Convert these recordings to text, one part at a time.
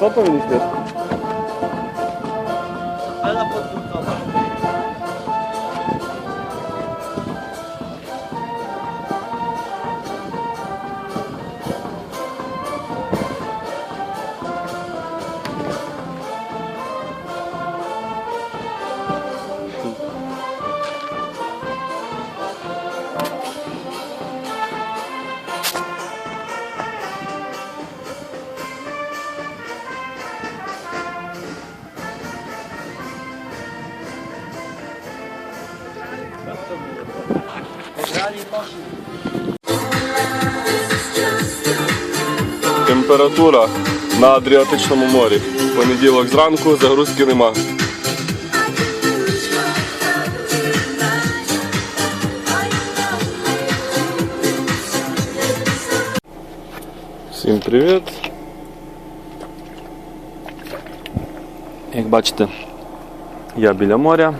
Co powinniśmy? Температура на Адріатичному морі. Понеділок зранку, загрузки нема. Всім привіт. Як бачите, я біля моря.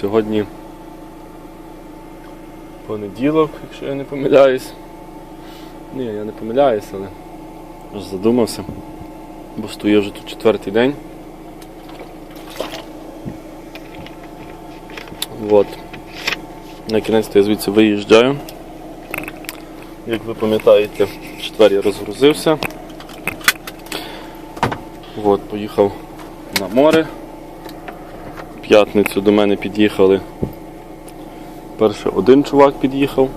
Сьогодні понеділок, якщо я не помиляюсь. Ні, я не помиляюсь, але аж задумався. Бо стою вже тут четвертий день. От. На кінець я звідси виїжджаю. Як ви пам'ятаєте, в четвер я розгрузився. От, поїхав на море. В п'ятницю до мене під'їхали. Перше один чувак під'їхав.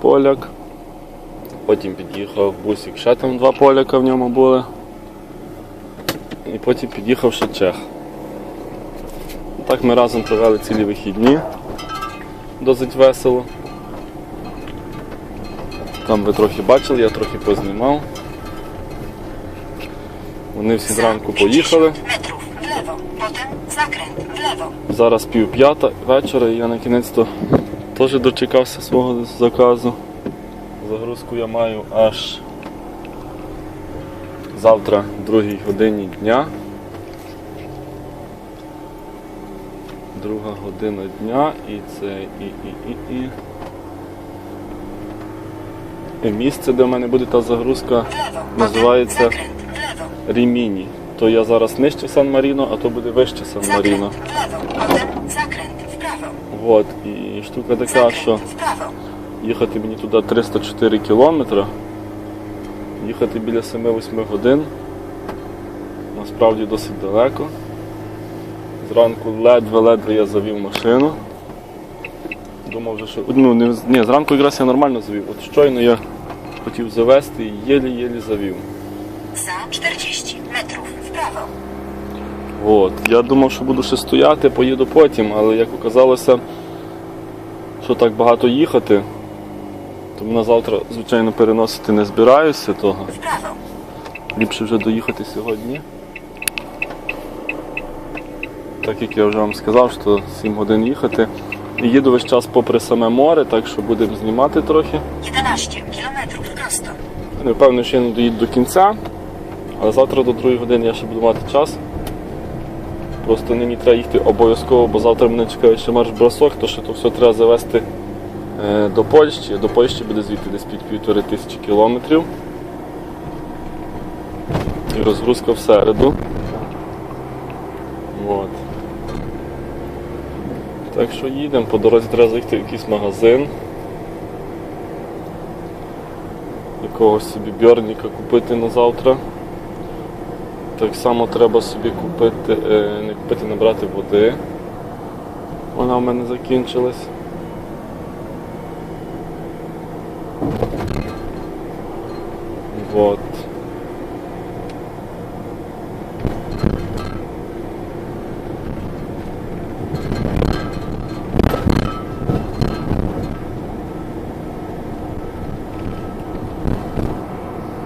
Поляк. Потім під'їхав бусик, ще там два поляка в ньому були. І потім під'їхав ще чех. Так ми разом провели цілі вихідні. Досить весело. Там ви трохи бачили, я трохи познімав. Вони всі зранку поїхали. Potem zakręt w lewo. Зараз пів п'ята вечора і я на кінець-то теж дочекався свого заказу. Загрузку я маю аж завтра, в другій годині дня. Друга година дня і це і, і, і, і. І місце, де в мене буде та загрузка, Називається. Ріміні. То я зараз нижче Сан-Маріно, а то буде вище w prawo. От, і штука така, що їхати мені туди 304 кілометри, їхати біля 7-8 годин. Насправді досить далеко. Зранку ледве-ледве я завів машину. Думав вже, що. Ну, не, ні, зранку якраз я нормально завів. От щойно я хотів завести і єлі-єлі завів. Za 40 metrów prawo. От. Я думав, що буду ще стояти, поїду потім, але як оказалося, що так багато їхати, то на завтра, звичайно, переносити не збираюся того. Prawo. Ліпше вже доїхати сьогодні. Так як я вже вам сказав, що 7 годин їхати. І їду весь час попри саме море, так що будемо знімати трохи. 11 kilometrów prosto. Я Не впевнений, що я не доїду до кінця, але завтра до 2 години я ще буду мати час. Просто нині треба їхати обов'язково, бо завтра мене чекає ще марш-бросок, то що то все треба завести е, до Польщі. До Польщі буде звідти десь під півтори тисячі кілометрів. І розгрузка в середу. От. Так що їдемо, по дорозі треба заїхати в якийсь магазин. Якогось собі бьорніка купити на завтра. Так само треба собі купити, е, не купити, набрати води. Вона в мене закінчилась. Вот.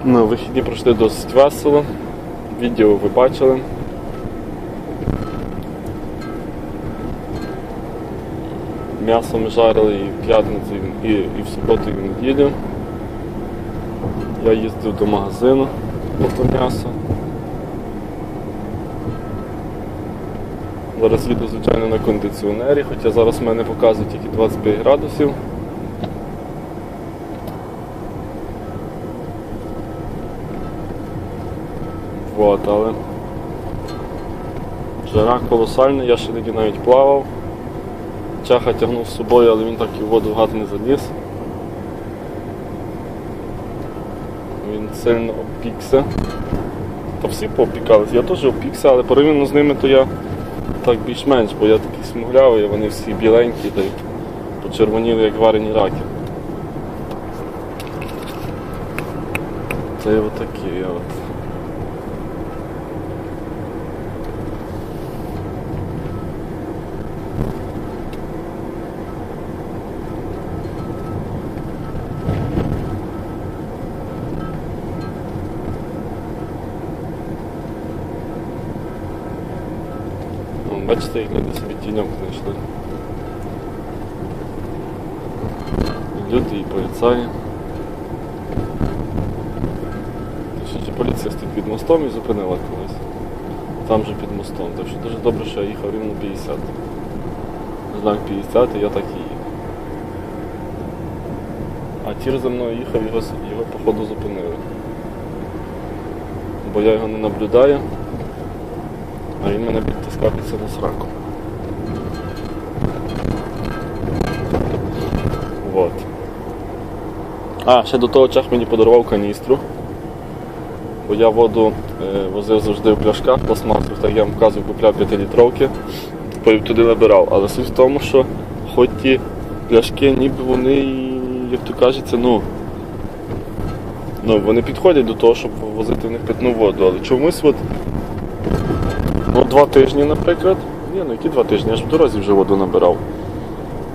Ну, вихідні пройшли досить весело. Відео ви бачили. М'ясо ми жарили і в п'ятницю, і, і в суботу, і в неділю. Я їздив до магазину по м'ясо. Зараз їду, звичайно, на кондиціонері, хоча зараз в мене показує тільки 25 градусів. Вот, але жара колосальна, я ще тоді навіть плавав. Чаха тягнув з собою, але він так і в воду в гад не заліз. Він сильно обпікся. Та всі поопікались, я теж обпікся, але порівняно з ними то я так більш-менш, бо я такий смуглявий, вони всі біленькі та й почервоніли, як варені раки. Це отакі от. Як люди собі тіньок знайшли. І люди, і поліцаї. Ще поліція стоїть під мостом і зупинила колись. Там же під мостом. Так що дуже добре, що я їхав рівно 50. Знак 50, і я так і їхав. А тір за мною їхав, його, його походу зупинили. Бо я його не наблюдаю, а він мене підтискається на сраку. Вот. А, ще до того час мені подарував каністру. Бо я воду е, возив завжди в пляшках пластмасових, так я вам вказую, купляв 5-літровки, потім туди набирав. Але суть в тому, що хоч ті пляшки, ніби вони, як то кажеться, ну, ну вони підходять до того, щоб возити в них питну воду. Але чомусь от, два тижні, наприклад. Ні, ну які два тижні, я ж в дорозі вже воду набирав.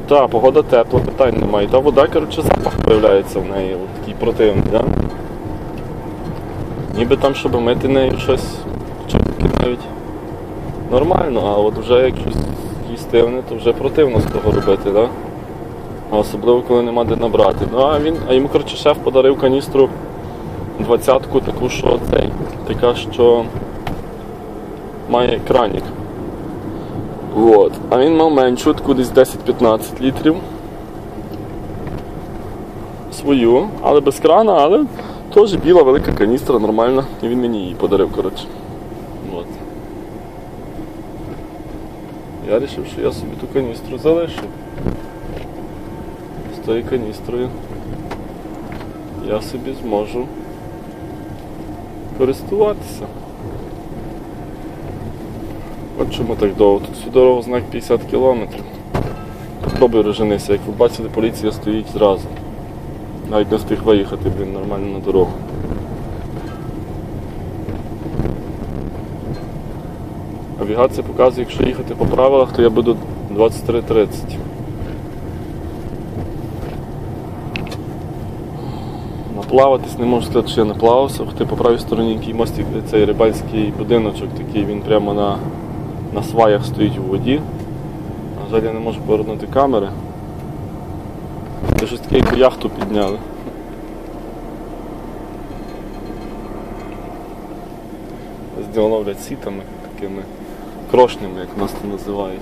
Та, погода тепла, питань немає. Та вода, коротше, запах з'являється в неї, от такий противний, да? Ніби там, щоб мити нею щось, чоловіки навіть нормально, а от вже як щось їстивне, то вже противно з того робити, да? Особливо, коли нема де набрати. Ну а він, а йому, коротше, шеф подарив каністру двадцятку таку, що цей, така, що має кранік. От. А він мав меншу, таку десь 10-15 літрів. Свою, але без крана, але теж біла велика каністра, нормальна. І він мені її подарив, коротше. От. Я вирішив, що я собі ту каністру залишу. З тою каністрою я собі зможу користуватися. От чому так довго? Тут всю дорогу знак 50 кілометрів. Попробуй розженися, як ви бачили, поліція стоїть зразу. Навіть не встиг виїхати, блін, нормально на дорогу. Навігація показує, якщо їхати по правилах, то я буду 23.30. Наплаватись не можу сказати, що я не плавався, хоча по правій стороні який мостик, цей рибальський будиночок такий, він прямо на, на сваях стоїть у воді. На жаль, я не можу повернути камери. Це щось таке, як яхту підняли. Зділовлять сітами такими крошнями, як нас це називають.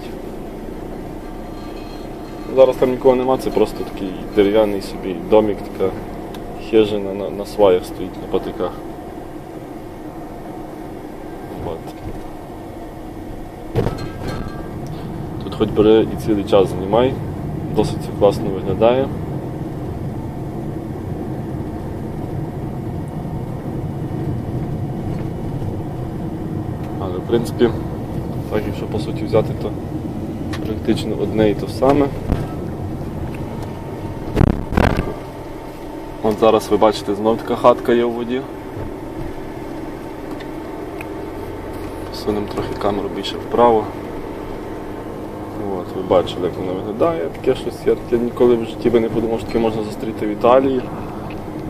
Зараз там нікого нема, це просто такий дерев'яний собі домик, така хижина на, на сваях стоїть на патиках. От. Тут хоч бери і цілий час знімай, досить це класно виглядає. Але в принципі, так якщо по суті взяти, то практично одне і те саме. От зараз ви бачите, знов така хатка є у воді. Посунемо трохи камеру більше вправо. Ви бачили, як воно виглядає. Таке щось я, я ніколи в житті би не подумав, що таке можна зустріти в Італії,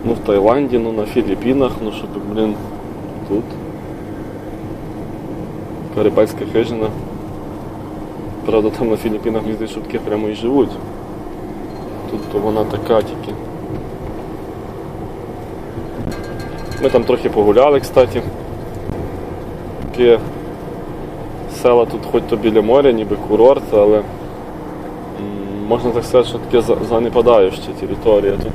ну в Таїланді, ну на Філіппінах, ну щоб, блін, тут. Карибальська хижина. Правда, там на Філіппінах що таке прямо і живуть. Тут то вона така тільки. Ми там трохи погуляли, кстати. Таке села тут хоч то біля моря, ніби курорт, але можна так сказати, що таке за- занепадаюча територія. Тут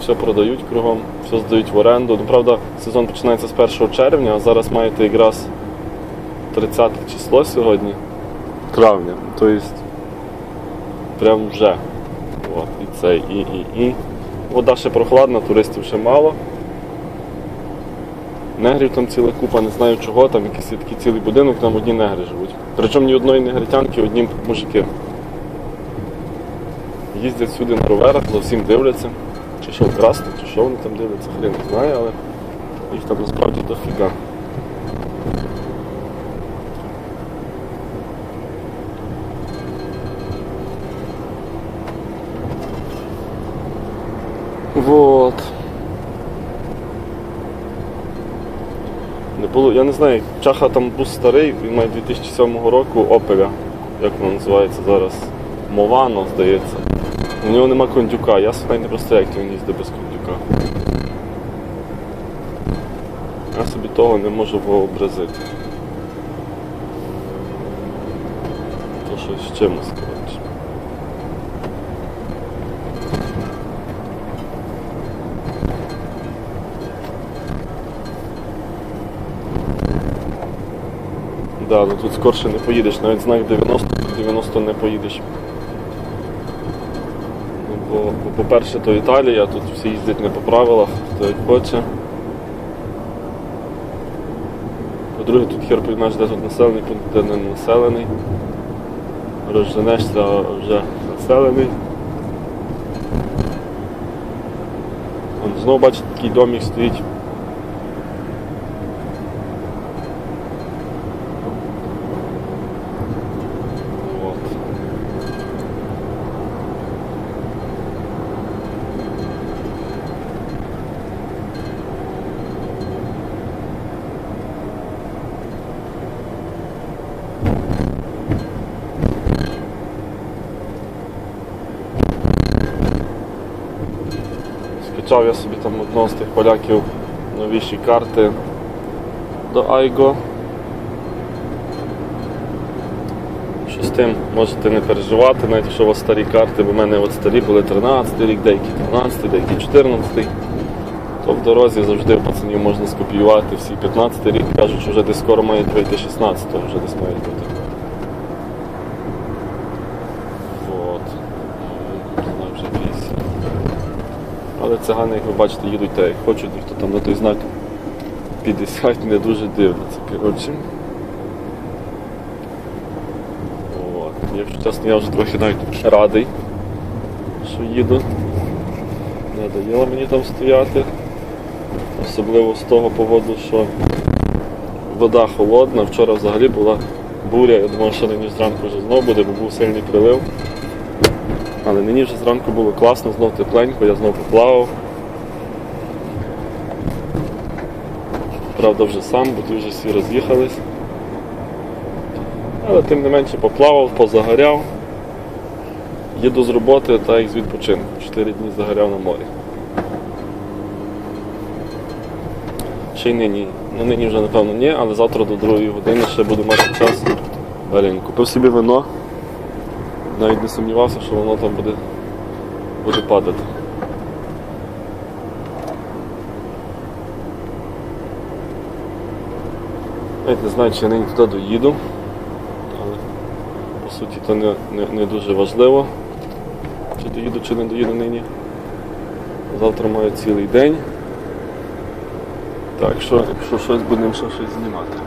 все продають кругом, все здають в оренду. Ну, правда, сезон починається з 1 червня, а зараз маєте якраз 30 число сьогодні, травня. Тобто прям вже. От, і це, і, і, і. Вода ще прохладна, туристів ще мало. Негрів там ціла купа, не знаю чого, там якийсь такий цілий будинок, там одні негри живуть. Причому ні одної негритянки, одні мужики. Їздять сюди на роверах, за всім дивляться. Чи що вкрасти, чи що вони там дивляться, хрен не знає, але їх там насправді дофіга. Вот. Було, я не знаю, Чаха там бус старий, він має 2007 року Опеля, як воно називається зараз. Мовано, здається. У нього нема кондюка, я слухай не просто як він їздить без кондюка. Я собі того не можу вообразити. То щось з чимось, коротше. Да, ну тут скорше не поїдеш, навіть знак 90, 90 не поїдеш. Ну, бо, по-перше, то Італія, тут всі їздять не по правилах, хто як хоче. По-друге, тут хер поймеш, де тут населений пункт, де не населений. Розженешся, вже населений. Знову бачите, такий домик стоїть. Вот. Скачав я собі там одного з тих поляків новіші карти до Айго. Що з тим можете не переживати, навіть якщо у вас старі карти, бо в мене от старі були 13 рік, деякі 12, деякі 14. То в дорозі завжди пацанів можна скопіювати всі 15 рік, кажуть, що вже десь скоро має вийти 16, то вже десь мають бути. Але цигани, як ви бачите, їдуть так, як хочуть, ніхто там на той знак 50 не дуже дивляться. Коротше. От. Якщо чесно, я вже трохи навіть радий, що їду. Надоїло мені там стояти. Особливо з того поводу, що вода холодна. Вчора взагалі була буря, я думав, що нині зранку вже знов буде, бо був сильний прилив. Але нині вже зранку було класно, знов тепленько, я знов поплавав. Правда, вже сам, бо тут вже всі роз'їхались. Але тим не менше поплавав, позагоряв. Їду з роботи та як з відпочинку. Чотири дні загоряв на морі. Ще й нині. Ну нині вже напевно ні, але завтра до другої години ще буду мати час. Блін, купив собі вино. Навіть не сумнівався, що воно там буде, буде падати. Навіть не знаю, чи я нині туди доїду, але по суті то не, не, не дуже важливо, чи доїду, чи не доїду нині. Завтра маю цілий день. Так що, якщо щось будемо ще щось знімати.